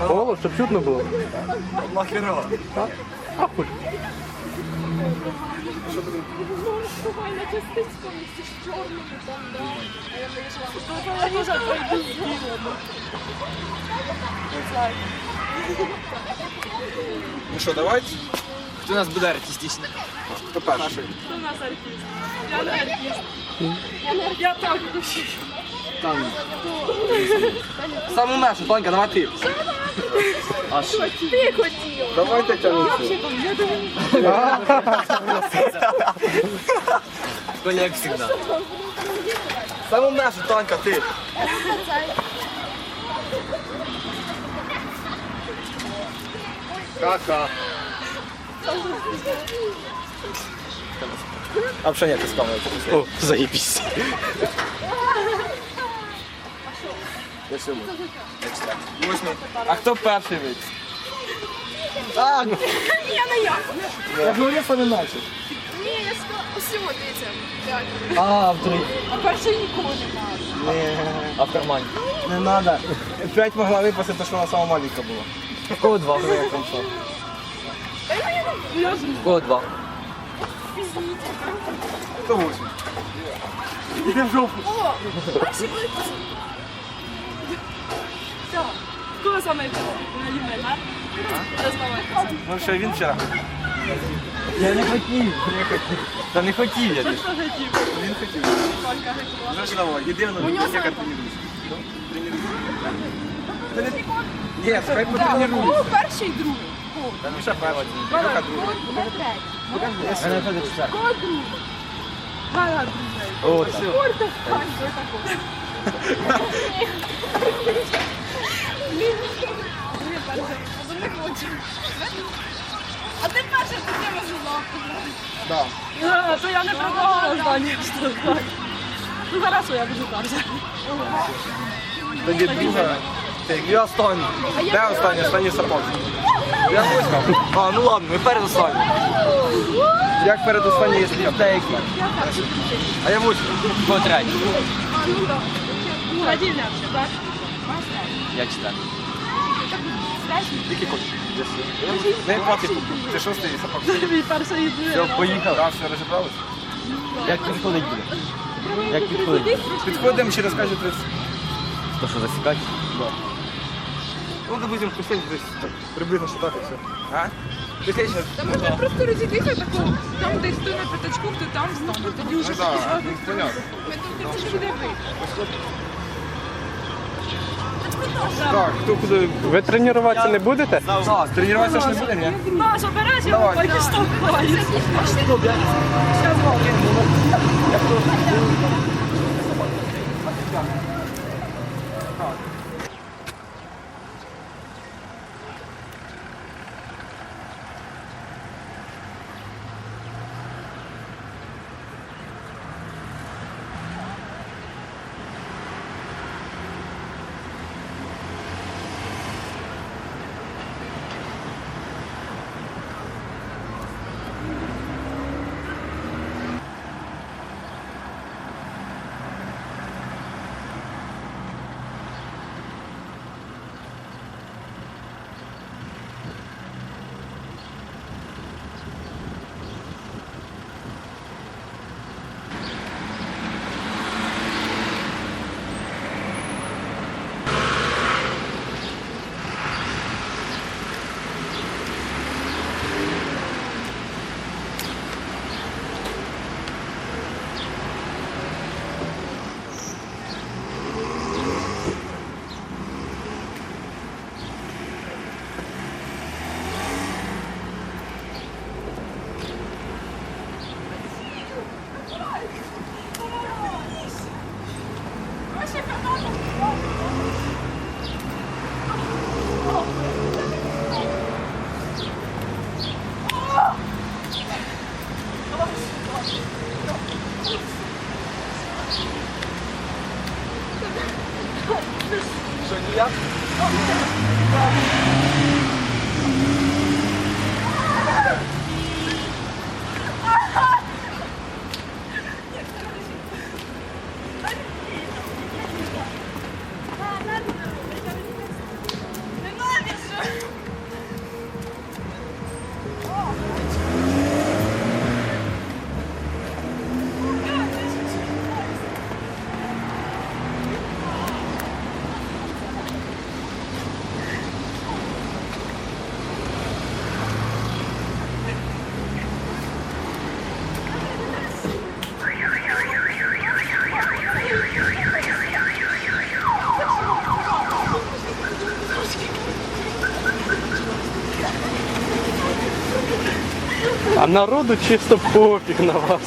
Голос, щоб чутно було. Буквально з чорною там, да. А я вирішила, що я пройду з білим. Не знаю. Ну що, давайте? Хто у нас буде артистичний? Хто перший? Хто у нас артист? Я не артист. Я так хочу. Саму нашу, Тонька, давай ти. Ти хотів. Давайте тягнути. Я думаю, Тоня, як завжди. Саму нашу, Танька, ти. Ха-ха. А взагалі ні, ти скамуєш. О, заєбісь. Я сьомий. Восьмий. А хто перший вийде? А, я не я. я говорю, саме наче. Ні, я сказала, усього дивіться. Так. А, в три. А перший ніколи немає. А в кармані? Не надо. П'ять могла випасти, то що вона сама маленька була. В кого два? В кого два? Хто восьмий? Іди в жопу. О, перший. Так. Кого саме. Ну що, він вчора. Я не хотів. Не хотів. Та не хотів я. Хто хотів? Він хотів. Тонька хотіла. Давай, іди воно, нього як саме тренуйся. Ні, хай потренуйся. кого перший і другий? Кого? Міша перший. Льоха другий. Теж четвертий. Кого другий? Гара другий. О, так. Спорта фан, А ти перший, ти не можу Да. А, то я не предлагала здання. Ну хорошо, я буду перша. Тоді друга. Ти, Я останній. Де останній? Останній сармак. Я. А, ну ладно, ми перед останнім. Як перед останній, якщо я? Деякі. А я восьмий. Хто третій? А, ну так. Я четвертий. Не хватить. Ти шостий сапог. Мій перший і. Все, поїхали. Так, все розібрались? Як підходить буде? Як підходить? Підходимо через кожні 30. То що, засікати? Ну, допустим, пустим десь так, приблизно що так і все. А? Та можна просто розійдися таку, там десь хто на п'ятачку, хто там стане. Тоді вже Ну так, ну, понятно. ми думаємо, це ж буде ви. Так, хто куди? Ви тренуватися не будете? Так, тренуватися ж не буде, ні? Маш, обережно, Давай. поки штовхають. Що, народу чисто пофіг на вас.